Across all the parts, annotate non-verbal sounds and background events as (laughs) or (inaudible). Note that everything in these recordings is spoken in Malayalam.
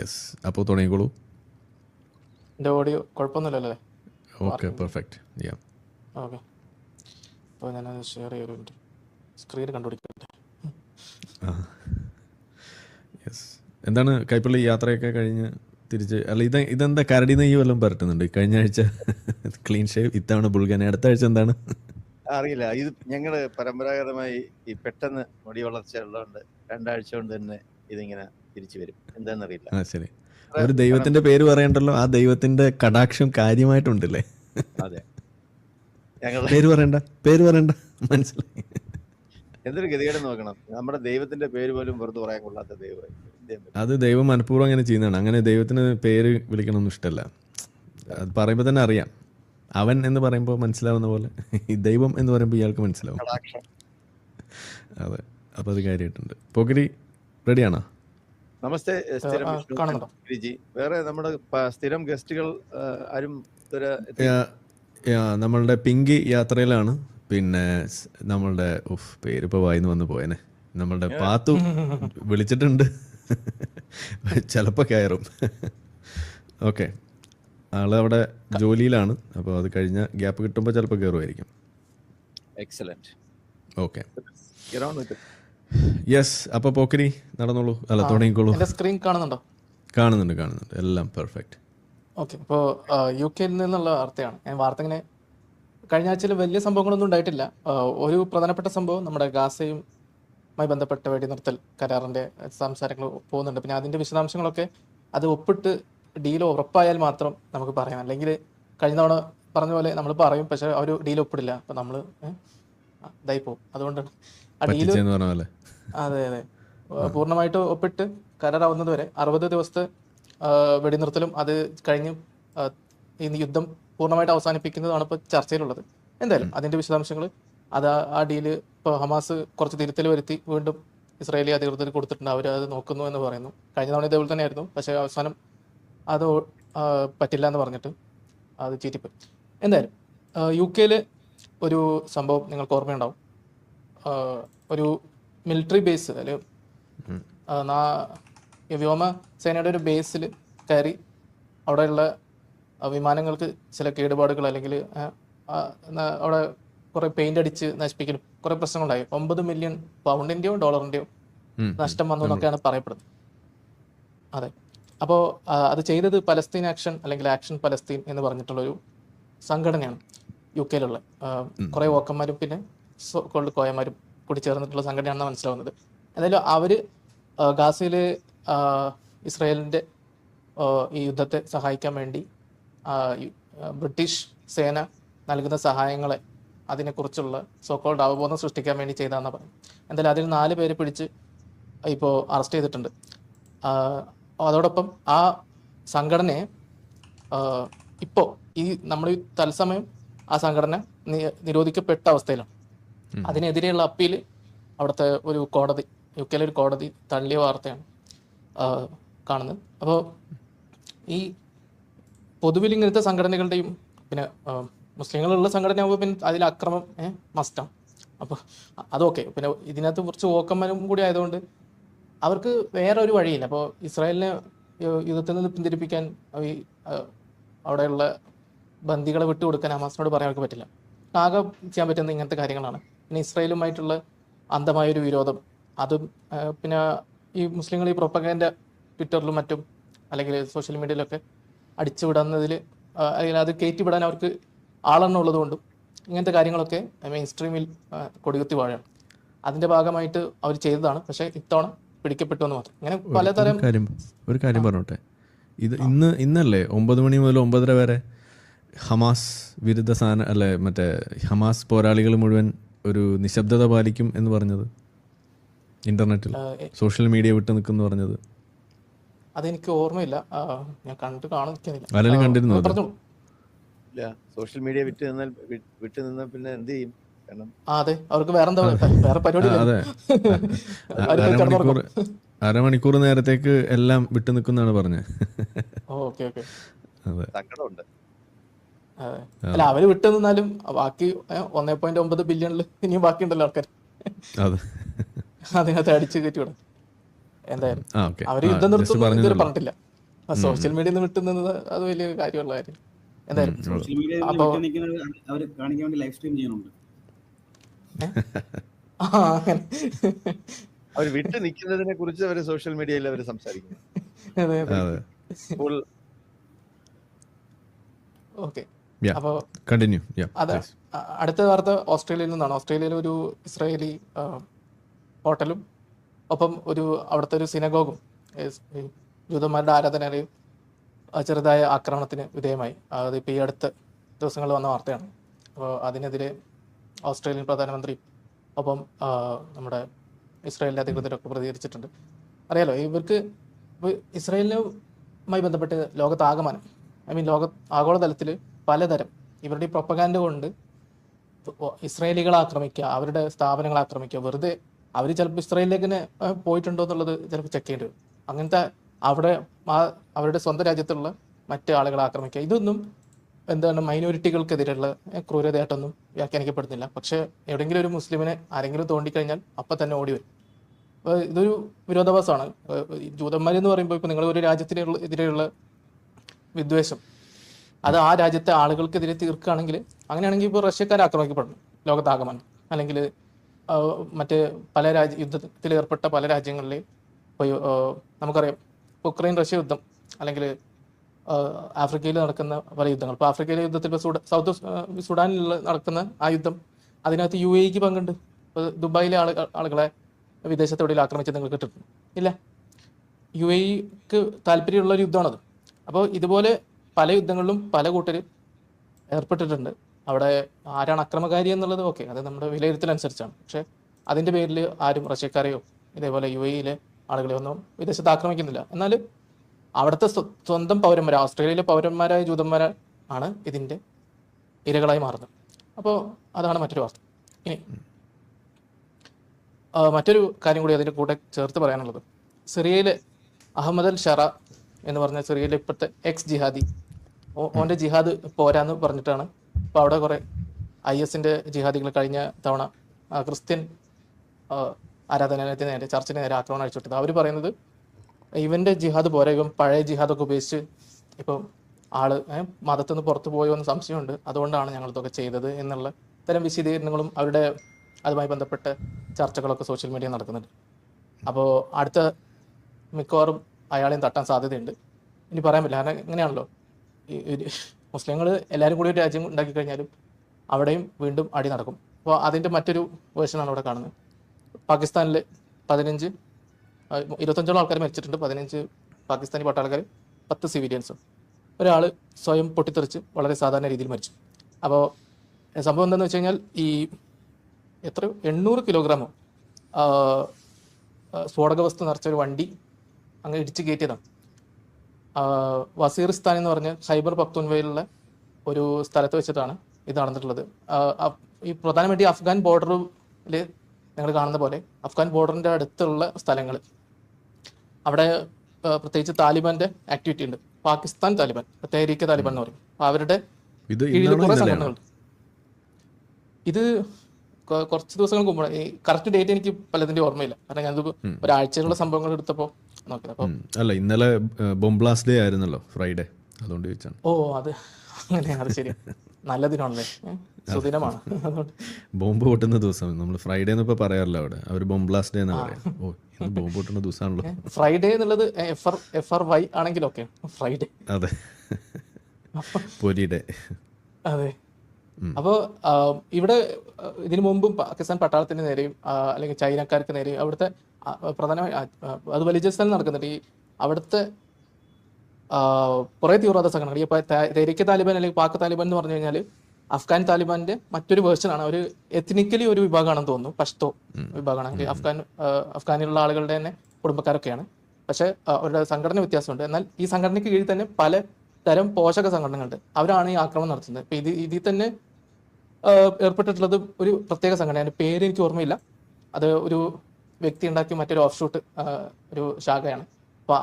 യെസ് അപ്പോൾ തുടങ്ങിക്കോളൂ. എന്റെ ഓഡിയോ കുഴപ്പമൊന്നുമില്ലല്ലേ? ഓക്കെ പെർഫെക്റ്റ് യാ ഓക്കെ അപ്പോൾ ഞാനത് ഷെയർ മിനിറ്റ് സ്ക്രീൻ കണ്ടുപിടിക്കട്ടെ. യെസ് എന്താണ് കൈപ്പള്ളി യാത്രയൊക്കെ കഴിഞ്ഞ് തിരിച്ച് അല്ല ഇത് ഇതെന്താ കരടി നെയ്യ് വല്ലതും പരട്ടുന്നുണ്ട് കഴിഞ്ഞ ആഴ്ച ക്ലീൻ ഷേവ് ഇത്തവണ ബുൾഗാന അടുത്ത ആഴ്ച എന്താണ്? അറിയില്ല. ഇത് ഞങ്ങൾ പരമ്പരാഗതമായി ഈ പെട്ടെന്ന് മുടി വളർച്ച ഉള്ളതുകൊണ്ട് രണ്ടാഴ്ച കൊണ്ട് തന്നെ ഇതിങ്ങനെ തിരിച്ചു വരും. എന്താണെന്നറിയില്ല ശരി. ഒരു ദൈവത്തിന്റെ പേര് പറയണ്ടല്ലോ ആ ദൈവത്തിന്റെ കടാക്ഷം കാര്യമായിട്ടുണ്ടല്ലേ? അതെ. പേര് പറയണ്ട പേര് പറയണ്ട മനസ്സിലായി. എന്തൊരു ഗതികേട് നോക്കണം. നമ്മുടെ ദൈവത്തിന്റെ പേര് പോലും വെറുതെ പറയാൻ കൊള്ളാത്ത ദൈവം. അത് ദൈവം മനഃപൂർവം അങ്ങനെ ചെയ്യുന്നതാണ്. അങ്ങനെ ദൈവത്തിന് പേര് വിളിക്കണമെന്ന് ഇഷ്ടമല്ല അത് പറയുമ്പോൾ തന്നെ അറിയാം. അവൻ എന്ന് പറയുമ്പോൾ മനസ്സിലാവുന്ന പോലെ ഈ ദൈവം എന്ന് പറയുമ്പോൾ ഇയാൾക്ക് മനസ്സിലാവും. അതെ അപ്പോൾ അത് കാര്യമായിട്ടുണ്ട്. പോക്കരി റെഡിയാണോ നമസ്തേ സ്ഥിരം ഗിരിജി വേറെ നമ്മുടെ സ്ഥിരം ഗസ്റ്റുകൾ ആരും നമ്മളുടെ പിങ്കി യാത്രയിലാണ്. പിന്നെ നമ്മളുടെ ഉഫ് പേരിപ്പോ വായിന്ന് വന്നു പോയനെ. നമ്മളുടെ പാത്തു വിളിച്ചിട്ടുണ്ട്. ചിലപ്പോ കയറും. ഓക്കെ. ആൾ അവിടെ ജോലിയിലാണ്. അപ്പോൾ അത് കഴിഞ്ഞ ഗ്യാപ്പ് കിട്ടുമ്പോൾ ചിലപ്പോൾ കയറുമായിരിക്കും എക്സലന്റ്. ഓക്കെ. യെസ് അപ്പൊ പോക്കരി നടന്നോളൂ. അല്ല തുടങ്ങിക്കോളൂ. സ്ക്രീൻ കാണുന്നുണ്ടോ? കാണുന്നുണ്ട് കാണുന്നുണ്ട്. എല്ലാം പെർഫെക്റ്റ് ഓക്കെ അപ്പോൾ യു കെയിൽ നിന്നുള്ള വാർത്തയാണ്. ഞാൻ വാർത്ത ഇങ്ങനെ കഴിഞ്ഞ ആഴ്ചയിൽ വലിയ സംഭവങ്ങളൊന്നും ഉണ്ടായിട്ടില്ല. ഒരു പ്രധാനപ്പെട്ട സംഭവം നമ്മുടെ ഗാസയുമായി ബന്ധപ്പെട്ട വെടിനിർത്തൽ കരാറിന്റെ സംസാരങ്ങൾ പോകുന്നുണ്ട്. പിന്നെ അതിന്റെ വിശദാംശങ്ങളൊക്കെ അത് ഒപ്പിട്ട് ഡീൽ ഉറപ്പായാൽ മാത്രം നമുക്ക് പറയാം. അല്ലെങ്കിൽ കഴിഞ്ഞ തവണ പറഞ്ഞ പോലെ നമ്മൾ പറയും പക്ഷെ അവർ ഡീൽ ഒപ്പിടില്ല. അപ്പം നമ്മൾ ഇതായി പോകും. അതുകൊണ്ടാണ് ആ ഡീൽ അതെ അതെ. പൂർണമായിട്ട് ഒപ്പിട്ട് കരാറാവുന്നത് വരെ അറുപത് ദിവസത്തെ വെടിനിർത്തലും അത് കഴിഞ്ഞ് ഈ യുദ്ധം പൂർണമായിട്ട് അവസാനിപ്പിക്കുന്നതാണ് ഇപ്പോൾ ചർച്ചയിലുള്ളത്. എന്തായാലും അതിന്റെ വിശദാംശങ്ങൾ അത് ആ- ഡീൽ ഇപ്പോൾ ഹമാസ് കുറച്ച് തിരുത്തൽ വരുത്തി വീണ്ടും ഇസ്രായേലി അധികൃതർ കൊടുത്തിട്ടുണ്ട്. അവർ അത് നോക്കുന്നു എന്ന് പറയുന്നു. കഴിഞ്ഞ തവണ ഇതേപോലെ തന്നെയായിരുന്നു. പക്ഷേ അവസാനം അത് പറ്റില്ല എന്ന് പറഞ്ഞിട്ട് അത് ചീറ്റിപ്പോയി. എന്തായാലും യു കെയിൽ ഒരു സംഭവം നിങ്ങൾക്ക് ഓർമ്മയുണ്ടാവും. ഒരു മിലിറ്ററി ബേസ് അല്ലെങ്കിൽ നാ- വ്യോമ സേനയുടെ ഒരു ബേസിൽ കയറി അവിടെയുള്ള വിമാനങ്ങൾക്ക് ചില കേടുപാടുകൾ അല്ലെങ്കിൽ അവിടെ കുറെ പെയിന്റ് അടിച്ച് നശിപ്പിക്കലും കുറെ പ്രശ്നങ്ങളുണ്ടായി. ഒമ്പത് മില്യൺ പൗണ്ടിന്റെയോ ഡോളറിന്റെയോ നഷ്ടം വന്നു എന്നൊക്കെയാണ് പറയപ്പെടുന്നത്. അതെ. അപ്പോൾ അത് ചെയ്തത് പലസ്തീൻ ആക്ഷൻ അല്ലെങ്കിൽ ആക്ഷൻ പലസ്തീൻ എന്ന് പറഞ്ഞിട്ടുള്ള ഒരു സംഘടനയാണ് യു കെയിലുള്ള കുറെ ഓക്കന്മാരും പിന്നെ കോൾഡ് കോയന്മാരും. കൂടി ചേർന്നിട്ടുള്ള സംഘടനയാണെന്ന് മനസ്സിലാവുന്നത്. എന്തായാലും അവർ ഗാസയിൽ ഗാസയിലെ ഇസ്രായേലിന്റെ ഈ യുദ്ധത്തെ സഹായിക്കാൻ വേണ്ടി ബ്രിട്ടീഷ് സേന നൽകുന്ന സഹായങ്ങളെ അതിനെക്കുറിച്ചുള്ള സോക്കോൾഡ് അവബോധം സൃഷ്ടിക്കാൻ വേണ്ടി ചെയ്താണെന്ന് പറയും എന്തായാലും അതിൽ നാല് പേരെ പിടിച്ച് ഇപ്പോൾ അറസ്റ്റ് ചെയ്തിട്ടുണ്ട്. അതോടൊപ്പം ആ സംഘടനയെ ഇപ്പോൾ ഈ നമ്മൾ തത്സമയം ആ സംഘടന നിരോധിക്കപ്പെട്ട അവസ്ഥയിലാണ്. അതിനെതിരെയുള്ള അപ്പീൽ അവിടുത്തെ ഒരു കോടതി യു കെയിലെ ഒരു കോടതി തള്ളിയ വാർത്തയാണ് കാണുന്നത്. അപ്പോൾ ഈ പൊതുവിൽ ഇങ്ങനത്തെ സംഘടനകളുടെയും പിന്നെ മുസ്ലിങ്ങളുള്ള സംഘടനയാകുമ്പോൾ പിന്നെ അതിൽ അക്രമം മസ്റ്റാണ് അപ്പോൾ അതൊക്കെ പിന്നെ ഇതിനകത്ത് കുറച്ച് ഓക്കമ്മനും കൂടി ആയതുകൊണ്ട് അവർക്ക് വേറെ ഒരു വഴിയില്ല. അപ്പോൾ ഇസ്രായേലിനെ യുദ്ധത്തിൽ നിന്ന് പിന്തിരിപ്പിക്കാൻ ഈ അവിടെയുള്ള ബന്ദികളെ വിട്ടുകൊടുക്കാൻ ഹമാസിനോട് പറയാൻ അവർക്ക് പറ്റില്ല. ആകെ ചെയ്യാൻ പറ്റുന്ന ഇങ്ങനത്തെ കാര്യങ്ങളാണ്. പിന്നെ ഇസ്രായേലുമായിട്ടുള്ള അന്ധമായൊരു വിരോധം. അതും പിന്നെ ഈ മുസ്ലിങ്ങൾ ഈ പ്രൊപ്പഗാൻഡ ട്വിറ്ററിലും മറ്റും അല്ലെങ്കിൽ സോഷ്യൽ മീഡിയയിലൊക്കെ അടിച്ചുവിടുന്നതിൽ അല്ലെങ്കിൽ അത് കയറ്റിവിടാൻ അവർക്ക് ആളെണ്ണം ഉള്ളതുകൊണ്ടും ഇങ്ങനത്തെ കാര്യങ്ങളൊക്കെ മെയിൻ സ്ട്രീമിൽ കൊടികുത്തി വാഴാണ് അതിന്റെ ഭാഗമായിട്ട് അവർ ചെയ്തതാണ്. പക്ഷേ ഇത്തവണ പിടിക്കപ്പെട്ടു എന്ന് മാത്രം. ഇങ്ങനെ പലതരം ഒരു കാര്യം പറഞ്ഞോട്ടെ. ഇത് ഇന്ന് ഇന്നല്ലേ ഒമ്പത് മണി മുതൽ ഒമ്പതര വരെ ഹമാസ് വിരുദ്ധ സാധന അല്ലെ മറ്റേ ഹമാസ് പോരാളികൾ മുഴുവൻ ഒരു നിശബ്ദത പാലിക്കും എന്ന് പറഞ്ഞത്? ഇന്റർനെറ്റിൽ. സോഷ്യൽ മീഡിയ വിട്ട് നിൽക്കുന്നു പറഞ്ഞത്. അതെനിക്ക് ഓർമ്മയില്ല. ഞാൻ കണ്ടു കാണിക്കുന്നില്ല കണ്ടിരുന്നു? സോഷ്യൽ മീഡിയ വിട്ട് നിന്നാൽ വിട്ട് നിന്നാൽ പിന്നെ എന്ത് ചെയ്യും? കാരണം അതെ അവർക്ക് വേറെ എന്താ വേറെ പരിപാടി അരമണിക്കൂർ അരമണിക്കൂർ നേരത്തേക്ക് എല്ലാം വിട്ടു നിൽക്കുന്നാണ് പറഞ്ഞത്. Okay okay. അതെ. സങ്കടമുണ്ട്. അല്ല അവർ വിട്ടു നിന്നാലും ബാക്കി ഒന്നേ പോയിന്റ് ഒമ്പത് ബില്യണിൽ ഇനിയും ബാക്കിയുണ്ടല്ലോ ആൾക്കാർ അതെ. അതിനകത്ത് അടിച്ചു കയറ്റി വിടാം. എന്തായാലും. അവർ യുദ്ധം നിർത്തുന്നു ഇതുവരെ പറഞ്ഞിട്ടില്ല. സോഷ്യൽ മീഡിയയിൽ നിന്ന് വിട്ടുന്നത് അത് വലിയ കാര്യമുള്ള കാര്യം. എന്തായാലും. സോഷ്യൽ മീഡിയയിൽ അപ്പോ- അവർ കാണിക്കാൻ വേണ്ടി ലൈവ് സ്ട്രീം ചെയ്യുന്നുണ്ട്. അവർ വിട്ടു നിൽക്കുന്നതിനെ കുറിച്ച് അവർ സോഷ്യൽ മീഡിയയിൽ അവർ സംസാരിക്കുന്നു. അതെ അതെ. അതെ. ഓക്കെ. കണ്ടിന്യൂ അതെ അടുത്ത വാർത്ത ഓസ്ട്രേലിയയിൽ നിന്നാണ്. ഓസ്ട്രേലിയയിൽ ഒരു ഇസ്രായേലി ഹോട്ടലും ഒപ്പം ഒരു അവിടുത്തെ ഒരു സിനഗോഗും ജൂതന്മാരുടെ ആരാധനാലയം ചെറുതായ ആക്രമണത്തിന് വിധേയമായി. അത് ഇപ്പോൾ ഈ അടുത്ത ദിവസങ്ങളിൽ വന്ന വാർത്തയാണ്. അപ്പോൾ അതിനെതിരെ ഓസ്ട്രേലിയൻ പ്രധാനമന്ത്രി ഒപ്പം നമ്മുടെ ഇസ്രായേലിന്റെ അധികൃതരൊക്കെ പ്രതികരിച്ചിട്ടുണ്ട്. അറിയാലോ ഇവർക്ക് ഇപ്പോൾ ഇസ്രായേലുമായി ബന്ധപ്പെട്ട് ലോകത്താകമാനം ഐ മീൻ ലോക ആഗോളതലത്തിൽ പലതരം. ഇവരുടെ ഈ പ്രൊപ്പഗാൻഡ് കൊണ്ട് ഇസ്രായേലികളെ ആക്രമിക്കുക അവരുടെ സ്ഥാപനങ്ങളെ ആക്രമിക്കുക. വെറുതെ അവർ ചിലപ്പോൾ ഇസ്രായേലിലേക്ക് തന്നെ പോയിട്ടുണ്ടോ എന്നുള്ളത് ചിലപ്പോൾ ചെക്ക് ചെയ്യേണ്ടി വരും. അങ്ങനത്തെ അവിടെ അവരുടെ സ്വന്തം രാജ്യത്തുള്ള മറ്റു ആളുകളെ ആക്രമിക്കുക. ഇതൊന്നും എന്താണ് മൈനോറിറ്റികൾക്കെതിരെയുള്ള ക്രൂരതയായിട്ടൊന്നും വ്യാഖ്യാനിക്കപ്പെടുന്നില്ല. പക്ഷെ എവിടെയെങ്കിലും ഒരു മുസ്ലിമിനെ ആരെങ്കിലും തോണ്ടിക്കഴിഞ്ഞാൽ അപ്പം തന്നെ ഓടി വരും. അപ്പോൾ ഇതൊരു വിരോധാഭാസമാണ്. ജൂതന്മാരെന്ന് പറയുമ്പോൾ ഇപ്പോൾ നിങ്ങൾ ഒരു രാജ്യത്തിനെതിരെയുള്ള വിദ്വേഷം. അത് ആ രാജ്യത്തെ ആളുകൾക്കെതിരെ തീർക്കുകയാണെങ്കിൽ അങ്ങനെയാണെങ്കിൽ ഇപ്പോൾ റഷ്യക്കാർ ആക്രമിക്കപ്പെടണം ലോകത്താകമാനം. അല്ലെങ്കിൽ മറ്റ് പല രാജ്യ യുദ്ധത്തിൽ ഏർപ്പെട്ട പല രാജ്യങ്ങളിലെയും ഇപ്പോൾ നമുക്കറിയാം ഉക്രൈൻ റഷ്യ യുദ്ധം അല്ലെങ്കിൽ ആഫ്രിക്കയിൽ നടക്കുന്ന പല യുദ്ധങ്ങൾ. ഇപ്പോൾ ആഫ്രിക്കയിലെ യുദ്ധത്തിൽ ഇപ്പോൾ സൗത്ത് സുഡാനിൽ നടക്കുന്ന ആ യുദ്ധം അതിനകത്ത് യു എക്ക് പങ്കുണ്ട്. ഇപ്പോൾ ദുബായിലെ ആളുകൾ ആളുകളെ വിദേശത്തെവിടെയും ആക്രമിച്ചത് നിങ്ങൾ കിട്ടിട്ടുണ്ട്? ഇല്ല. യു എക്ക് താല്പര്യമുള്ള ഒരു യുദ്ധമാണത്. അപ്പോൾ ഇതുപോലെ പല യുദ്ധങ്ങളിലും പല കൂട്ടർ ഏർപ്പെട്ടിട്ടുണ്ട്. അവിടെ ആരാണ് അക്രമകാരി എന്നുള്ളത് ഓക്കെ അത് നമ്മുടെ വിലയിരുത്തൽ അനുസരിച്ചാണ് പക്ഷേ അതിന്റെ പേരിൽ ആരും റഷ്യക്കാരെയോ ഇതേപോലെ യു എയിലെ ആളുകളെ ഒന്നും വിദേശത്ത് ആക്രമിക്കുന്നില്ല. എന്നാൽ അവിടുത്തെ സ്വന്തം പൗരന്മാർ ഓസ്ട്രേലിയയിലെ പൗരന്മാരായ ജൂതന്മാർ ആണ് ഇതിന്റെ ഇരകളായി മാറുന്നത്. അപ്പോൾ അതാണ് മറ്റൊരു വാർത്ത. ഇനി മറ്റൊരു കാര്യം കൂടി അതിന്റെ കൂടെ ചേർത്ത് പറയാനുള്ളത്. സിറിയയിലെ അഹമ്മദ് അൽ ഷറ എന്ന് പറഞ്ഞ സിറിയയിലെ ഇപ്പോഴത്തെ എക്സ് ജിഹാദി. ഓന്റെ ജിഹാദ് പോരാന്ന് പറഞ്ഞിട്ടാണ് ഇപ്പോൾ അവിടെ കുറെ ഐ എസിന്റെ ജിഹാദികൾ കഴിഞ്ഞ തവണ ക്രിസ്ത്യൻ ആരാധനാലയത്തിന് നേരെ ചർച്ചിന് നേരെ ആക്രമണം അഴിച്ചുവിട്ടത്. അവർ പറയുന്നത് ഇവന്റെ ജിഹാദ് പോരാ ഇവൻ പഴയ ജിഹാദൊക്കെ ഉപയോഗിച്ച് ഇപ്പം ആൾ മതത്തിൽ നിന്ന് പുറത്തു പോയോ എന്ന് സംശയമുണ്ട്. അതുകൊണ്ടാണ് ഞങ്ങൾ ഇതൊക്കെ ചെയ്തത് എന്നുള്ള തരം വിശദീകരണങ്ങളും അവരുടെ അതുമായി ബന്ധപ്പെട്ട ചർച്ചകളൊക്കെ സോഷ്യൽ മീഡിയ നടക്കുന്നുണ്ട്. അപ്പോൾ അടുത്ത മിക്കവാറും അയാളെയും തട്ടാൻ സാധ്യതയുണ്ട്. ഇനി പറയാൻ പറ്റില്ല. കാരണം ഇങ്ങനെയാണല്ലോ. മുസ്ലിങ്ങൾ എല്ലാവരും കൂടി ഒരു രാജ്യം ഉണ്ടാക്കി കഴിഞ്ഞാലും അവിടെയും വീണ്ടും അടി നടക്കും. അപ്പോൾ അതിന്റെ മറ്റൊരു വേർഷനാണ് അവിടെ കാണുന്നത്. പാകിസ്ഥാനിൽ പതിനഞ്ച് ഇരുപത്തഞ്ചോളം ആൾക്കാർ മരിച്ചിട്ടുണ്ട്. പതിനഞ്ച് പാകിസ്ഥാനി പട്ടാളക്കാർ പത്ത് സിവിലിയൻസും ഒരാൾ സ്വയം പൊട്ടിത്തെറിച്ച് വളരെ സാധാരണ രീതിയിൽ മരിച്ചു. അപ്പോൾ സംഭവം എന്താണെന്ന് വെച്ച് കഴിഞ്ഞാൽ ഈ എത്ര? എണ്ണൂറ് കിലോഗ്രാമോ? സ്ഫോടക വസ്തു നിറച്ച ഒരു വണ്ടി അങ്ങ് ഇടിച്ചു കയറ്റിയതാണ് വസീറിസ്ഥാൻ എന്ന് പറഞ്ഞ ഖൈബർ പക്തൂൻവയിലുള്ള ഒരു സ്ഥലത്ത് വെച്ചിട്ടാണ് ഇത് നടന്നിട്ടുള്ളത്. ഈ പ്രധാനമായിട്ട് ഈ അഫ്ഗാൻ ബോർഡറിൽ നിങ്ങൾ കാണുന്ന പോലെ അഫ്ഗാൻ ബോർഡറിന്റെ അടുത്തുള്ള സ്ഥലങ്ങൾ. അവിടെ പ്രത്യേകിച്ച് താലിബാന്റെ ആക്ടിവിറ്റി ഉണ്ട്. പാകിസ്ഥാൻ താലിബാൻ തെഹരീക്ക് താലിബാൻ എന്ന് പറയും. അവരുടെ ഇത് കീഴിൽ ഇന്നാണോ കുറെ സംഘടനകളുണ്ട്. ഇത് കുറച്ച് ദിവസങ്ങൾക്ക് മുമ്പ് ഈ കറക്റ്റ് ഡേറ്റ് എനിക്ക് പലതിന്റെ ഓർമ്മയില്ല. കാരണം ഞാനത് ഒരാഴ്ചയുള്ള സംഭവങ്ങൾ എടുത്തപ്പോൾ. അല്ല ഇന്നലെ ബോംബ്ലാസ് ഡേ ആയിരുന്നല്ലോ ഫ്രൈഡേ. അതുകൊണ്ട് ചോദിച്ചാണ്. ഓ അത് അങ്ങനെ അത് ശരി. നല്ല ദിനമാണല്ലേ? സുദിനമാണ്. (laughs) ബോംബ് പൊട്ടുന്ന ദിവസം നമ്മൾ ഫ്രൈഡേ എന്നിപ്പോ പറയാറില്ല അവിടെ? അവർ ബോംബ് ബ്ലാസ്റ്റ് ഡേ എന്നാ പറയാം? ഓ ഇന്ന് ബോംബ് പൊട്ടുന്ന ദിവസമാണല്ലോ. ഫ്രൈഡേ എന്നുള്ളത് F R F R Y ആണെങ്കിൽ ഓക്കെ. ഫ്രൈഡേ. അതെ. പൊരിയുടെ അതെ. അപ്പോൾ ഇവിടെ ഇതിനു മുമ്പും പാകിസ്ഥാൻ പട്ടാളത്തിന് നേരെയും അല്ലെങ്കിൽ ചൈനക്കാർക്ക് നേരെയും അവിടുത്തെ പ്രധാനമായി അത് ബലിജിസ്ഥാനിൽ നടക്കുന്നുണ്ട്. ഈ അവിടുത്തെ കുറേ തീവ്രവാദ സംഘടനകൾ ഇപ്പോൾ തെരക്ക് താലിബാൻ അല്ലെങ്കിൽ പാക് താലിബാൻ എന്ന് പറഞ്ഞു കഴിഞ്ഞാൽ അഫ്ഗാൻ താലിബാന്റെ മറ്റൊരു വേർഷനാണ് ഒരു എത്നിക്കലി ഒരു വിഭാഗമാണെന്ന് തോന്നുന്നു. പഷ്തോ വിഭാഗമാണ്. അഫ്ഗാൻ അഫ്ഗാനിലുള്ള ആളുകളുടെ തന്നെ കുടുംബക്കാരൊക്കെയാണ്. പക്ഷെ അവരുടെ സംഘടന വ്യത്യാസമുണ്ട്. എന്നാൽ ഈ സംഘടനയ്ക്ക് കീഴിൽ തന്നെ പല തരം പോഷക സംഘടനകളുണ്ട്. അവരാണ് ഈ ആക്രമണം നടത്തുന്നത്. ഇപ്പൊ ഇത് ഇതിൽ തന്നെ ഏർപ്പെട്ടിട്ടുള്ളത് ഒരു പ്രത്യേക സംഘടനയാണ്. പേര് എനിക്ക് ഓർമ്മയില്ല. അത് ഒരു വ്യക്തി ഉണ്ടാക്കിയ മറ്റൊരു ഓഫ് ഷൂട്ട് ഒരു ശാഖയാണ്. അപ്പൊ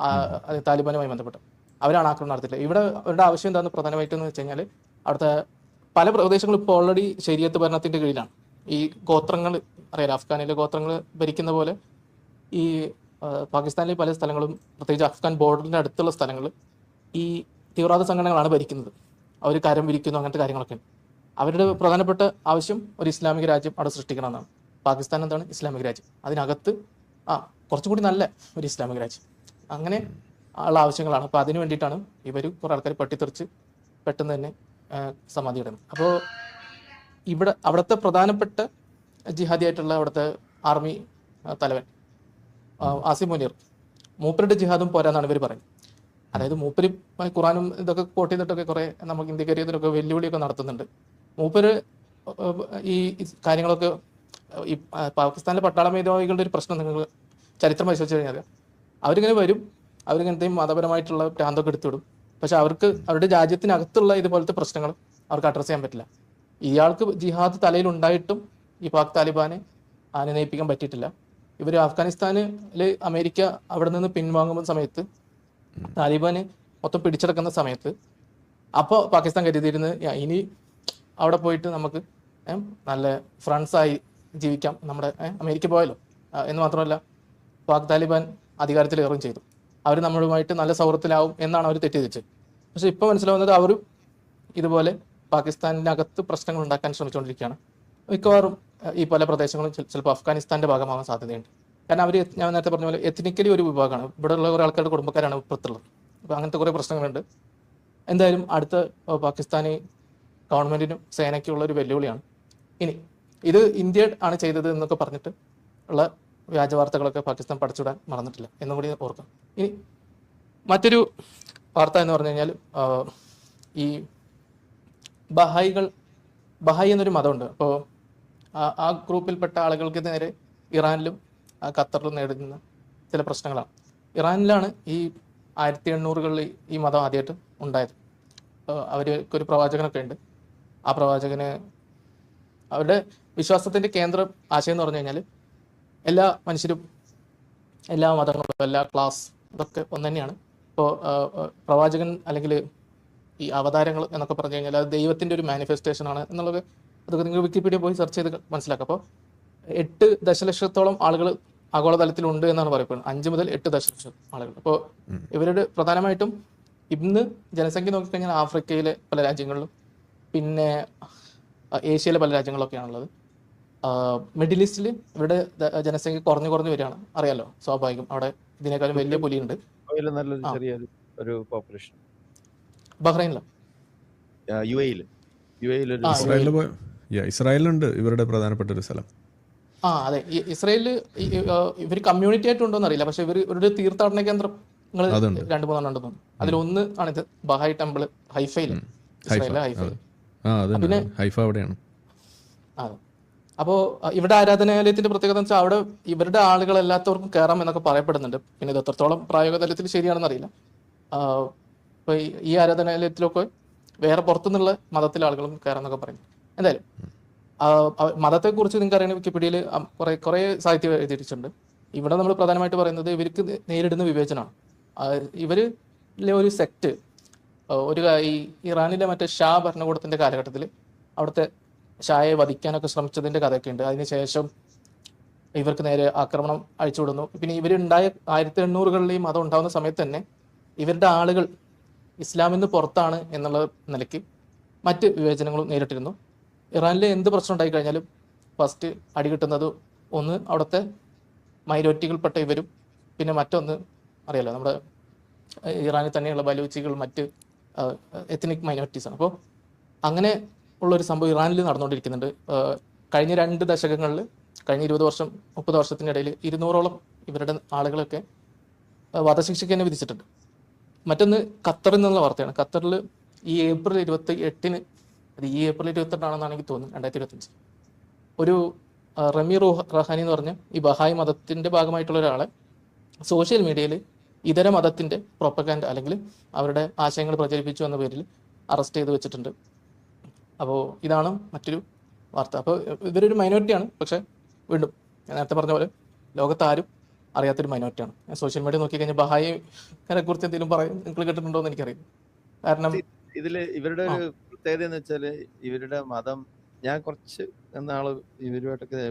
അത് താലിബാനുമായി ബന്ധപ്പെട്ട്. അവരാണ് ആക്രമണം നടത്തിയിട്ടുള്ളത്. ഇവിടെ അവരുടെ ആവശ്യം എന്താണെന്ന് പ്രധാനമായിട്ടെന്ന് വെച്ച് കഴിഞ്ഞാൽ അവിടുത്തെ പല പ്രദേശങ്ങളും ഇപ്പോൾ ഓൾറെഡി ശരിയത്ത് ഭരണത്തിന്റെ കീഴിലാണ്. ഈ ഗോത്രങ്ങൾ അറിയാലോ അഫ്ഗാനിലെ ഗോത്രങ്ങൾ ഭരിക്കുന്ന പോലെ ഈ പാകിസ്ഥാനിലെ പല സ്ഥലങ്ങളും പ്രത്യേകിച്ച് അഫ്ഗാൻ ബോർഡറിന്റെ അടുത്തുള്ള സ്ഥലങ്ങൾ ഈ തീവ്രവാദ സംഘടനകളാണ് ഭരിക്കുന്നത്. അവർ കരം വിരിക്കുന്നു അങ്ങനത്തെ കാര്യങ്ങളൊക്കെ അവരുടെ പ്രധാനപ്പെട്ട ആവശ്യം ഒരു ഇസ്ലാമിക രാജ്യം അവിടെ സൃഷ്ടിക്കണം എന്നാണ് പാകിസ്ഥാൻ എന്താണ് ഇസ്ലാമിക രാജ്യം. അതിനകത്ത് ആ കുറച്ചുകൂടി നല്ല ഒരു ഇസ്ലാമിക രാജ്യം. അങ്ങനെ ഉള്ള ആവശ്യങ്ങളാണ്. അപ്പോൾ അതിന് വേണ്ടിയിട്ടാണ് ഇവർ കുറേ ആൾക്കാർ പട്ടിത്തെറിച്ച് പെട്ടെന്ന് തന്നെ സമാധി ഇടുന്നത്. അപ്പോൾ ഇവിടെ അവിടുത്തെ പ്രധാനപ്പെട്ട ജിഹാദി ആയിട്ടുള്ള അവിടുത്തെ ആർമി തലവൻ ആസിം മുനീർ. മൂപ്പരുടെ ജിഹാദും പോരാന്നാണ് ഇവർ പറയുന്നത്. അതായത് മൂപ്പര് ഖുറാനും ഇതൊക്കെ കോട്ട് ചെയ്തിട്ടൊക്കെ കുറേ നമുക്ക് ഇന്ത്യക്കാരിയതിലൊക്കെ വെല്ലുവിളിയൊക്കെ നടത്തുന്നുണ്ട്. മൂപ്പര് ഈ കാര്യങ്ങളൊക്കെ ഈ പാകിസ്ഥാനിലെ പട്ടാള മേധാവികളുടെ ഒരു പ്രശ്നം നിങ്ങൾ ചരിത്രം പരിശോധിച്ച് കഴിഞ്ഞാൽ അവരിങ്ങനെ വരും. അവരിങ്ങനത്തെയും മതപരമായിട്ടുള്ള ഭ്രാന്തൊക്കെ എടുത്തുവിടും പക്ഷെ അവർക്ക് അവരുടെ രാജ്യത്തിനകത്തുള്ള ഇതുപോലത്തെ പ്രശ്നങ്ങൾ അവർക്ക് അഡ്രസ്സ് ചെയ്യാൻ പറ്റില്ല. ഇയാൾക്ക് ജിഹാദ് തലയിൽ ഉണ്ടായിട്ടും ഈ പാക് താലിബാനെ അനുനയിപ്പിക്കാൻ പറ്റിയിട്ടില്ല. ഇവർ അഫ്ഗാനിസ്ഥാനിൽ അമേരിക്ക അവിടെ നിന്ന് പിൻവാങ്ങുന്ന സമയത്ത് താലിബാന് മൊത്തം പിടിച്ചെടുക്കുന്ന സമയത്ത് അപ്പോൾ പാകിസ്ഥാൻ കരുതിയിരുന്നത് ഇനി അവിടെ പോയിട്ട് നമുക്ക് നല്ല ഫ്രണ്ട്സായി ജീവിക്കാം നമ്മുടെ അമേരിക്ക പോയല്ലോ എന്ന് മാത്രമല്ല പാക് താലിബാൻ അധികാരത്തിലേറുകയും ചെയ്തു. അവർ നമ്മളുമായിട്ട് നല്ല സൗഹൃദത്തിലാവും എന്നാണ് അവർ തെറ്റിദ്ധരിച്ചത്. പക്ഷെ ഇപ്പോൾ മനസ്സിലാവുന്നത് അവർ ഇതുപോലെ പാകിസ്ഥാനിനകത്ത് പ്രശ്നങ്ങൾ ഉണ്ടാക്കാൻ ശ്രമിച്ചുകൊണ്ടിരിക്കുകയാണ്. മിക്കവാറും ഈ പല പ്രദേശങ്ങളും ചില- ചിലപ്പോൾ അഫ്ഗാനിസ്ഥാന്റെ ഭാഗമാകാൻ സാധ്യതയുണ്ട്. കാരണം അവർ ഞാൻ നേരത്തെ പറഞ്ഞ പോലെ എത്നിക്കലി ഒരു വിഭാഗമാണ്. ഇവിടെ ഉള്ള കുറേ ആൾക്കാരുടെ കുടുംബക്കാരാണ് ഇപ്പുറത്തുള്ളത്. അപ്പോൾ അങ്ങനത്തെ കുറേ പ്രശ്നങ്ങളുണ്ട്. എന്തായാലും അടുത്ത പാകിസ്ഥാനി ഗവൺമെന്റിനും സേനയ്ക്കുള്ള ഒരു വെല്ലുവിളിയാണ്. ഇനി ഇത് ഇന്ത്യ ആണ് ചെയ്തത് എന്നൊക്കെ പറഞ്ഞിട്ട് ഉള്ള വ്യാജ വാർത്തകളൊക്കെ പാകിസ്ഥാൻ പഠിച്ചുവിടാൻ മറന്നിട്ടില്ല. എന്നും കൂടി ഓർക്കാം. ഇനി മറ്റൊരു വാർത്ത എന്ന് പറഞ്ഞു കഴിഞ്ഞാൽ ഈ ബഹായികൾ ബഹായി എന്നൊരു മതമുണ്ട്. അപ്പോൾ ആ ഗ്രൂപ്പിൽപ്പെട്ട ആളുകൾക്ക് നേരെ ഇറാനിലും ഖത്തറിലും നേരിടുന്ന ചില പ്രശ്നങ്ങളാണ്. ഇറാനിലാണ് ഈ ആയിരത്തി എണ്ണൂറുകളിൽ ഈ മതം ആദ്യമായിട്ട് ഉണ്ടായത്. അവർക്കൊരു പ്രവാചകനൊക്കെ ഉണ്ട്. ആ പ്രവാചകന് അവരുടെ വിശ്വാസത്തിന്റെ കേന്ദ്ര ആശയം എന്ന് പറഞ്ഞു കഴിഞ്ഞാൽ എല്ലാ മനുഷ്യരും എല്ലാ മതങ്ങളും എല്ലാ ക്ലാസ് ഇതൊക്കെ ഒന്ന് തന്നെയാണ് ഇപ്പോൾ പ്രവാചകൻ അല്ലെങ്കിൽ ഈ അവതാരങ്ങൾ എന്നൊക്കെ പറഞ്ഞു കഴിഞ്ഞാൽ അത് ദൈവത്തിന്റെ ഒരു മാനിഫെസ്റ്റേഷൻ ആണ് എന്നുള്ളത് അതൊക്കെ നിങ്ങൾ വിക്കിപീഡിയ പോയി സെർച്ച് ചെയ്ത് മനസ്സിലാക്കാം. അപ്പോൾ എട്ട് ദശലക്ഷത്തോളം ആളുകൾ ആഗോളതലത്തിലുണ്ട് എന്നാണ് പറയപ്പെടുന്നത് അഞ്ച് മുതൽ എട്ട് ദശലക്ഷം ആളുകൾ. അപ്പോൾ ഇവരുടെ പ്രധാനമായിട്ടും ഇന്ന് ജനസംഖ്യ നോക്കിക്കഴിഞ്ഞാൽ ആഫ്രിക്കയിലെ പല രാജ്യങ്ങളിലും പിന്നെ ഏഷ്യയിലെ പല രാജ്യങ്ങളിലൊക്കെയാണുള്ളത് ആ, മിഡിൽ ഈസ്റ്റിൽ ഇവരുടെ ജനസംഖ്യ കുറഞ്ഞു കുറഞ്ഞു വരികയാണ്. അറിയാലോ? സ്വാഭാവികം. അവിടെ ഇതിനേക്കാളും വലിയ പുലിയുണ്ട്. ഒരു പോപ്പുലേഷൻ ബഹ്റൈനിലും? യു എയിൽ യു എയിൽ ഒരു ഇസ്രായേലിലുണ്ട് ഇവരുടെ പ്രധാനപ്പെട്ട ഒരു സ്ഥലം. ആ അതെ. ഇസ്രായേലിൽ ഇവർ കമ്മ്യൂണിറ്റി ആയിട്ടുണ്ടോന്ന് അറിയില്ല. പക്ഷെ ഇവർ ഇവരുടെ തീർത്ഥാടന കേന്ദ്രം. രണ്ട് മൂന്നെണ്ണം ഉണ്ടെന്ന് അതിലൊന്ന് ആണിത് ബഹായ് ടെമ്പിൾ ഹൈഫയിൽ ഇസ്രായേലിലെ ഹൈഫയിൽ ആ അത് ഹൈഫ അവിടെയാണ്. അതെ. അപ്പോൾ ഇവിടെ ആരാധനാലയത്തിന്റെ പ്രത്യേകത എന്ന് വെച്ചാൽ അവിടെ ഇവരുടെ ആളുകളല്ലാത്തവർക്കും കയറാം എന്നൊക്കെ പറയപ്പെടുന്നുണ്ട്. പിന്നെ ഇത് എത്രത്തോളം പ്രായോഗിക തലത്തിൽ ശരിയാണെന്ന് അറിയില്ല. ഇപ്പൊ ഈ- ആരാധനാലയത്തിലൊക്കെ വേറെ പുറത്തുനിന്നുള്ള മതത്തിലെ ആളുകളും കയറാം എന്നൊക്കെ പറയും. എന്തായാലും മതത്തെ കുറിച്ച് നിങ്ങൾക്ക് അറിയണ വിക്കിപീഡിയയിൽ കുറെ കുറെ സാഹിത്യം എഴുതിയിട്ടുണ്ട്. ഇവിടെ നമ്മൾ പ്രധാനമായിട്ട് പറയുന്നത് ഇവർക്ക് നേരിടുന്ന വിവേചനമാണ്. ഇവരിലെ ഒരു സെക്ട് ഒരു ഈ ഇറാനിലെ മറ്റേ ഷാ ഭരണകൂടത്തിന്റെ കാലഘട്ടത്തിൽ അവിടുത്തെ ഷായെ വധിക്കാനൊക്കെ ശ്രമിച്ചതിന്റെ കഥയൊക്കെ ഉണ്ട് അതിനുശേഷം ഇവർക്ക് നേരെ ആക്രമണം അഴിച്ചുവിടുന്നു പിന്നെ ഇവരുണ്ടായ ആയിരത്തി എണ്ണൂറുകളിലെയും മതം ഉണ്ടാകുന്ന സമയത്ത് തന്നെ ഇവരുടെ ആളുകൾ ഇസ്ലാമിൽ നിന്ന് പുറത്താണ് എന്നുള്ള നിലയ്ക്ക് മറ്റ് വിവേചനങ്ങളും നേരിട്ടിരുന്നു. ഇറാനിൽ എന്ത് പ്രശ്നം ഉണ്ടായി കഴിഞ്ഞാലും ഫസ്റ്റ് അടി കിട്ടുന്നത് ഒന്ന് അവിടുത്തെ മൈനോരിറ്റികൾപ്പെട്ട ഇവരും പിന്നെ മറ്റൊന്ന് അറിയാലോ നമ്മുടെ ഇറാനിൽ തന്നെയുള്ള ബലൂച്ചികൾ മറ്റ് എത്നിക് മൈനോറിറ്റീസ് ആണ്. അപ്പോൾ അങ്ങനെ ഉള്ളൊരു സംഭവം ഇറാനിൽ നടന്നുകൊണ്ടിരിക്കുന്നുണ്ട്. കഴിഞ്ഞ രണ്ട് ദശകങ്ങളിൽ കഴിഞ്ഞ ഇരുപത് വർഷം മുപ്പത് വർഷത്തിനിടയിൽ ഇരുന്നൂറോളം ഇവരുടെ ആളുകളൊക്കെ വധശിക്ഷയ്ക്ക് തന്നെ വിധിച്ചിട്ടുണ്ട്. മറ്റൊന്ന് ഖത്തറിൽ നിന്നുള്ള വാർത്തയാണ്. ഖത്തറിൽ ഈ ഏപ്രിൽ ഇരുപത്തി എട്ടിന് അത് ഈ ഏപ്രിൽ ഇരുപത്തെട്ടാണെന്നാണ് എനിക്ക് തോന്നുന്നത് രണ്ടായിരത്തി ഇരുപത്തഞ്ച് ഒരു റമി റോ റഹാനി എന്ന് പറഞ്ഞ ഈ ബഹായ് മതത്തിന്റെ ഭാഗമായിട്ടുള്ള ഒരാളെ സോഷ്യൽ മീഡിയയിൽ ഇതര മതത്തിന്റെ പ്രൊപ്പഗാൻഡ് അല്ലെങ്കിൽ അവരുടെ ആശയങ്ങൾ പ്രചരിപ്പിച്ചു എന്ന പേരിൽ അറസ്റ്റ് ചെയ്ത് വെച്ചിട്ടുണ്ട്. അപ്പോൾ ഇതാണ് മറ്റൊരു വാർത്ത. അപ്പോൾ ഇവരൊരു മൈനോറിറ്റിയാണ്. പക്ഷേ വീണ്ടും ഞാൻ നേരത്തെ പറഞ്ഞ പോലെ ലോകത്താരും അറിയാത്തൊരു മൈനോറിറ്റിയാണ്. ഞാൻ സോഷ്യൽ മീഡിയ നോക്കി നോക്കിക്കഴിഞ്ഞാൽ ബഹായിനെ കുറിച്ച് എന്തെങ്കിലും പറയും നിങ്ങൾ കേട്ടിട്ടുണ്ടോ എന്ന് എനിക്കറിയാം കാരണം ഇതിൽ ഇവരുടെ ഒരു പ്രത്യേകത എന്ന് വെച്ചാൽ ഇവരുടെ മതം ഞാൻ കുറച്ച് നാൾ ഇവരുമായിട്ടൊക്കെ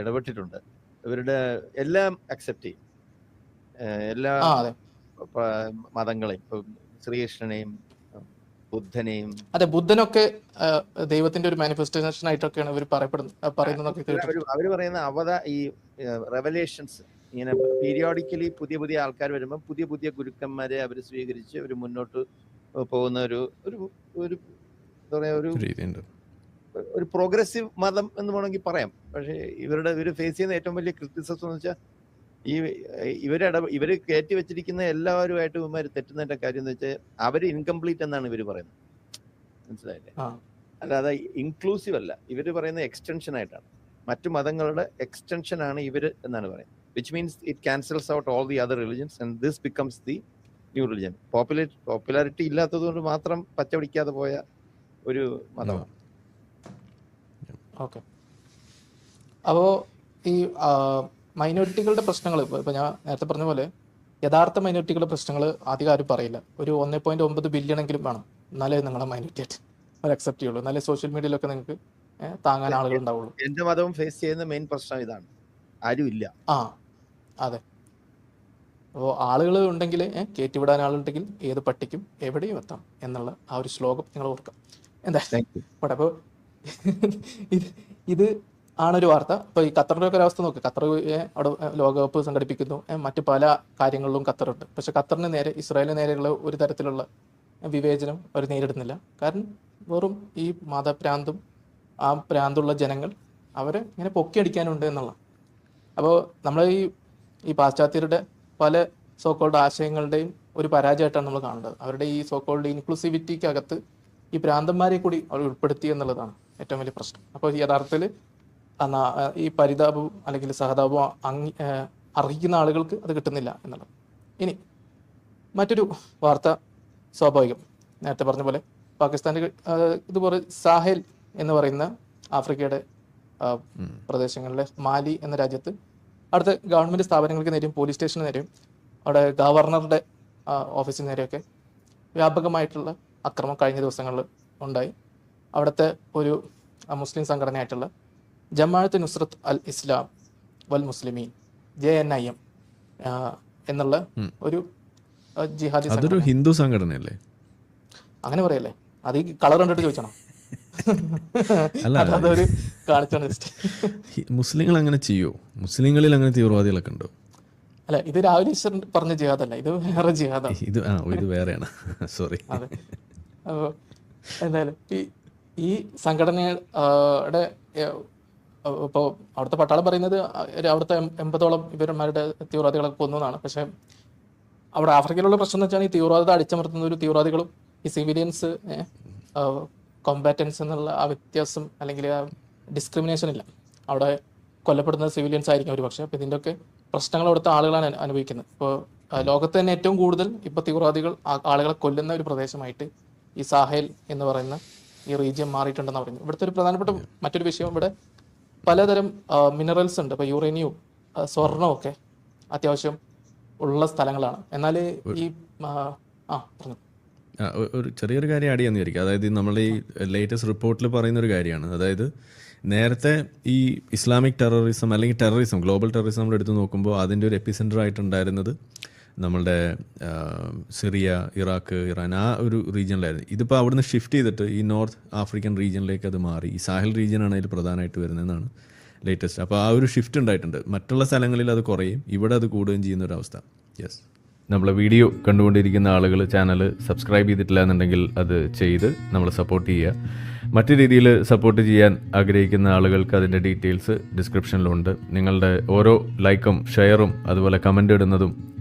ഇടപെട്ടിട്ടുണ്ട്. ഇവരുടെ എല്ലാം അക്സെപ്റ്റ് ചെയ്യും. എല്ലാ മതങ്ങളെയും ഇപ്പൊ ശ്രീകൃഷ്ണനെയും ബുദ്ധനെയും അതെ ബുദ്ധനൊക്കെ ദൈവത്തിന്റെ ഒരു മാനിഫെസ്റ്റേഷൻ ആയിട്ടൊക്കെയാണ് ഇവർ പറയപ്പെടുന്നത് പറയുന്നത് അവർ പറയുന്ന അവത ഈ റെവലേഷൻസ് ഇങ്ങനെ പീരിയോഡിക്കലി പുതിയ പുതിയ ആൾക്കാർ വരുമ്പോൾ പുതിയ പുതിയ ഗുരുക്കന്മാരെ അവർ സ്വീകരിച്ച് ഒരു മുന്നോട്ട് പോകുന്ന ഒരു ഒരു ഒരു എന്താ പറയുക ഒരു രീതിയുണ്ട്. ഒരു പ്രോഗ്രസീവ് മതം എന്ന് വേണമെങ്കിൽ പറയാം. പക്ഷേ ഇവരുടെ ഇവർ ഫേസ് ചെയ്യുന്ന ഏറ്റവും വലിയ ക്രിറ്റിസിസം എന്ന് വെച്ചാൽ ഈ ഇവരിട ഇവർ കയറ്റി വെച്ചിരിക്കുന്ന എല്ലാവരുമായിട്ട് ഇവന്മാർ തെറ്റുന്നതിന്റെ കാര്യം എന്ന് വെച്ചാൽ അവർ ഇൻകംപ്ലീറ്റ് എന്നാണ് ഇവർ പറയുന്നത്. മനസ്സിലായില്ലേ? അല്ലാതെ ഇൻക്ലൂസീവ് അല്ല. ഇവർ പറയുന്ന എക്സ്റ്റൻഷൻ ആയിട്ടാണ്. മറ്റു മതങ്ങളുടെ എക്സ്റ്റൻഷൻ ആണ് ഇവർ എന്നാണ് പറയുന്നത്. Which means it cancels out all the other religions and this becomes the new religion popular popularity ഇല്ലാത്തത് കൊണ്ട് മാത്രം പച്ചപിടിക്കാതെ പോയ ഒരു മതമാണ്. ഓക്കെ. അപ്പോൾ ഈ മൈനോറിറ്റികളുടെ പ്രശ്നങ്ങൾ ഇപ്പോൾ ഞാൻ നേരത്തെ പറഞ്ഞ പോലെ യഥാർത്ഥ മൈനോറിറ്റികളുടെ പ്രശ്നങ്ങൾ അധികം ആരും പറയില്ല. ഒരു ഒന്നേ പോയിന്റ് ഒമ്പത് ബില്യൺ എങ്കിലും വേണം. എന്നാലേ നിങ്ങളെ മൈനോറിറ്റി ആയിട്ട് അവർ അക്സെപ്റ്റ് ചെയ്യുള്ളൂ. എന്നാലേ സോഷ്യൽ മീഡിയയിലൊക്കെ നിങ്ങൾക്ക് താങ്ങാൻ ആളുകൾ ഉണ്ടാവുള്ളൂ. എന്റെ മതവും ഫേസ് ചെയ്യുന്ന മെയിൻ പ്രശ്നം ഇതാണ്. ആരും ഇല്ല. ആ അതെ. അപ്പോൾ ആളുകൾ ഉണ്ടെങ്കിൽ കയറ്റിവിടാൻ ആളുണ്ടെങ്കിൽ ഏത് പട്ടിക്കും എവിടെയും എത്താം എന്നുള്ള ആ ഒരു ശ്ലോകം നിങ്ങൾ ഓർക്കാം എന്താ? അപ്പോൾ ഇത് ഇത് ആണൊരു വാർത്ത. ഇപ്പൊ ഈ ഖത്തറിന്റെ ഒക്കെ അവസ്ഥ നോക്ക്. ഖത്തർ അവിടെ ലോകകപ്പ് സംഘടിപ്പിക്കുന്നു. മറ്റു പല കാര്യങ്ങളിലും ഖത്തറുണ്ട്. പക്ഷെ ഖത്തറിന് നേരെ ഇസ്രായേലിന് നേരെയുള്ള ഒരു തരത്തിലുള്ള വിവേചനം അവർ നേരിടുന്നില്ല. കാരണം വെറും ഈ മതഭ്രാന്തും ആ പ്രാന്തുള്ള ജനങ്ങൾ അവരെ ഇങ്ങനെ പൊക്കിയടിക്കാനുണ്ട് എന്നുള്ള. അപ്പോൾ നമ്മൾ ഈ ഈ പാശ്ചാത്യരുടെ പല സോക്കോൾഡ് ആശയങ്ങളുടെയും ഒരു പരാജയമായിട്ടാണ് നമ്മൾ കാണുന്നത്. അവരുടെ ഈ സോക്കോൾഡ് ഇൻക്ലൂസിവിറ്റിക്കകത്ത് ഈ പ്രാന്തന്മാരെ കൂടി അവർ ഉൾപ്പെടുത്തി എന്നുള്ളതാണ് ഏറ്റവും വലിയ പ്രശ്നം. അപ്പോൾ യഥാർത്ഥത്തിൽ ഈ പരിതാപവും അല്ലെങ്കിൽ സഹതാപവും അങ് അർഹിക്കുന്ന ആളുകൾക്ക് അത് കിട്ടുന്നില്ല എന്നുള്ളത്. ഇനി മറ്റൊരു വാർത്ത സ്വാഭാവികം. നേരത്തെ പറഞ്ഞ പോലെ പാകിസ്ഥാന്റെ ഇതുപോലെ സാഹേൽ എന്ന് പറയുന്ന ആഫ്രിക്കയുടെ പ്രദേശങ്ങളിലെ മാലി എന്ന രാജ്യത്ത് അവിടുത്തെ ഗവൺമെന്റ് സ്ഥാപനങ്ങൾക്ക് നേരെയും പോലീസ് സ്റ്റേഷന് നേരെയും അവിടെ ഗവർണറുടെ ഓഫീസിന് നേരെയൊക്കെ വ്യാപകമായിട്ടുള്ള അക്രമം കഴിഞ്ഞ ദിവസങ്ങളിൽ ഉണ്ടായി. അവിടുത്തെ ഒരു മുസ്ലിം സംഘടനയായിട്ടുള്ള ജമാഅത്ത് നുസ്രത്ത് അൽ ഇസ്ലാം വൽ Muslimeen J N I M എന്നുള്ള ഒരു ജിഹാദി അതൊരു ഹിന്ദു സംഘടനയല്ലേ? അങ്ങനെ പറയല്ലേ? അത് ഈ കളർ കണ്ടിട്ട് ചോദിച്ചണം. അതൊരു കാണിച്ചാണ് മുസ്ലിങ്ങൾ അങ്ങനെ ചെയ്യോ? മുസ്ലിങ്ങളിൽ അങ്ങനെ തീവ്രവാദികളൊക്കെ ഉണ്ടോ? അല്ല ഇത് രാവിലെ ഈശ്വരൻ പറഞ്ഞ ജിഹാദല്ല ഇത് വേറെ ജിഹാദാണ് ഇത് ആ ഇത് വേറെയാണ്. സോറി അതെ. അപ്പോൾ എന്തായാലും ഈ ഈ സംഘടനയുടെ ഇപ്പോൾ അവിടുത്തെ പട്ടാളം പറയുന്നത് അവിടുത്തെ എൺപതോളം ഇവരന്മാരുടെ തീവ്രവാദികളൊക്കെ കൊന്നു എന്നാണ് പക്ഷേ അവിടെ ആഫ്രിക്കയിലുള്ള പ്രശ്നം എന്ന് വെച്ചാൽ ഈ തീവ്രവാദത അടിച്ചമർത്തുന്ന ഒരു തീവ്രവാദികളും ഈ സിവിലിയൻസ് കോമ്പാറ്റൻസ് എന്നുള്ള ആ വ്യത്യാസം അല്ലെങ്കിൽ ആ ഡിസ്ക്രിമിനേഷൻ ഇല്ല. അവിടെ കൊല്ലപ്പെടുന്ന സിവിലിയൻസ് ആയിരിക്കും ഒരു പക്ഷേ. അപ്പോൾ ഇതിന്റെയൊക്കെ പ്രശ്നങ്ങൾ അവിടുത്തെ ആളുകളാണ് അനുഭവിക്കുന്നത്. ഇപ്പോൾ ലോകത്ത് തന്നെ ഏറ്റവും കൂടുതൽ ഇപ്പോൾ തീവ്രവാദികൾ ആളുകളെ കൊല്ലുന്ന ഒരു പ്രദേശമായിട്ട് ഈ സാഹേൽ എന്ന് പറയുന്ന ഈ റീജിയൻ മാറിയിട്ടുണ്ടെന്ന് പറയുന്നത്. ഇവിടുത്തെ ഒരു പ്രധാനപ്പെട്ട മറ്റൊരു വിഷയം ഇവിടെ പലതരം മിനറൽസ് ഉണ്ട്. ഇപ്പോൾ യുറേനിയവും സ്വർണവും ഒക്കെ അത്യാവശ്യം ഉള്ള സ്ഥലങ്ങളാണ്. എന്നാൽ ഈ ആ, പറഞ്ഞു. ഒരു ചെറിയൊരു കാര്യം ആഡ് ചെയ്യാന്ന് വിചാരിക്കും. അതായത് നമ്മൾ ഈ ലേറ്റസ്റ്റ് റിപ്പോർട്ടിൽ പറയുന്ന ഒരു കാര്യമാണ്. അതായത് നേരത്തെ ഈ ഇസ്ലാമിക് ടെററിസം അല്ലെങ്കിൽ ടെററിസം ഗ്ലോബൽ ടെററിസം നമ്മൾ എടുത്ത് നോക്കുമ്പോൾ അതിന്റെ ഒരു എപ്പിസെന്റർ ആയിട്ടുണ്ടായിരുന്നത് നമ്മളുടെ സിറിയ ഇറാഖ് ഇറാൻ ആ ഒരു റീജിയനിലായിരുന്നു. ഇതിപ്പോൾ അവിടുന്ന് ഷിഫ്റ്റ് ചെയ്തിട്ട് ഈ നോർത്ത് ആഫ്രിക്കൻ റീജിയനിലേക്ക് അത് മാറി. ഈ സാഹൽ റീജിയനാണ് അതിൽ പ്രധാനമായിട്ട് വരുന്നതെന്നാണ് ലേറ്റസ്റ്റ് അപ്പോൾ ആ ഒരു ഷിഫ്റ്റ് ഉണ്ടായിട്ടുണ്ട്. മറ്റുള്ള സ്ഥലങ്ങളിൽ അത് കുറയും. ഇവിടെ അത് കൂടുകയും ചെയ്യുന്ന ഒരു അവസ്ഥ. യെസ് നമ്മളെ വീഡിയോ കണ്ടുകൊണ്ടിരിക്കുന്ന ആളുകൾ ചാനൽ സബ്സ്ക്രൈബ് ചെയ്തിട്ടില്ല എന്നുണ്ടെങ്കിൽ അത് ചെയ്ത് നമ്മളെ സപ്പോർട്ട് ചെയ്യുക. മറ്റു രീതിയിൽ സപ്പോർട്ട് ചെയ്യാൻ ആഗ്രഹിക്കുന്ന ആളുകൾക്ക് അതിന്റെ ഡീറ്റെയിൽസ് ഡിസ്ക്രിപ്ഷനിലുണ്ട് നിങ്ങളുടെ ഓരോ ലൈക്കും ഷെയറും അതുപോലെ കമന്റ് ഇടുന്നതും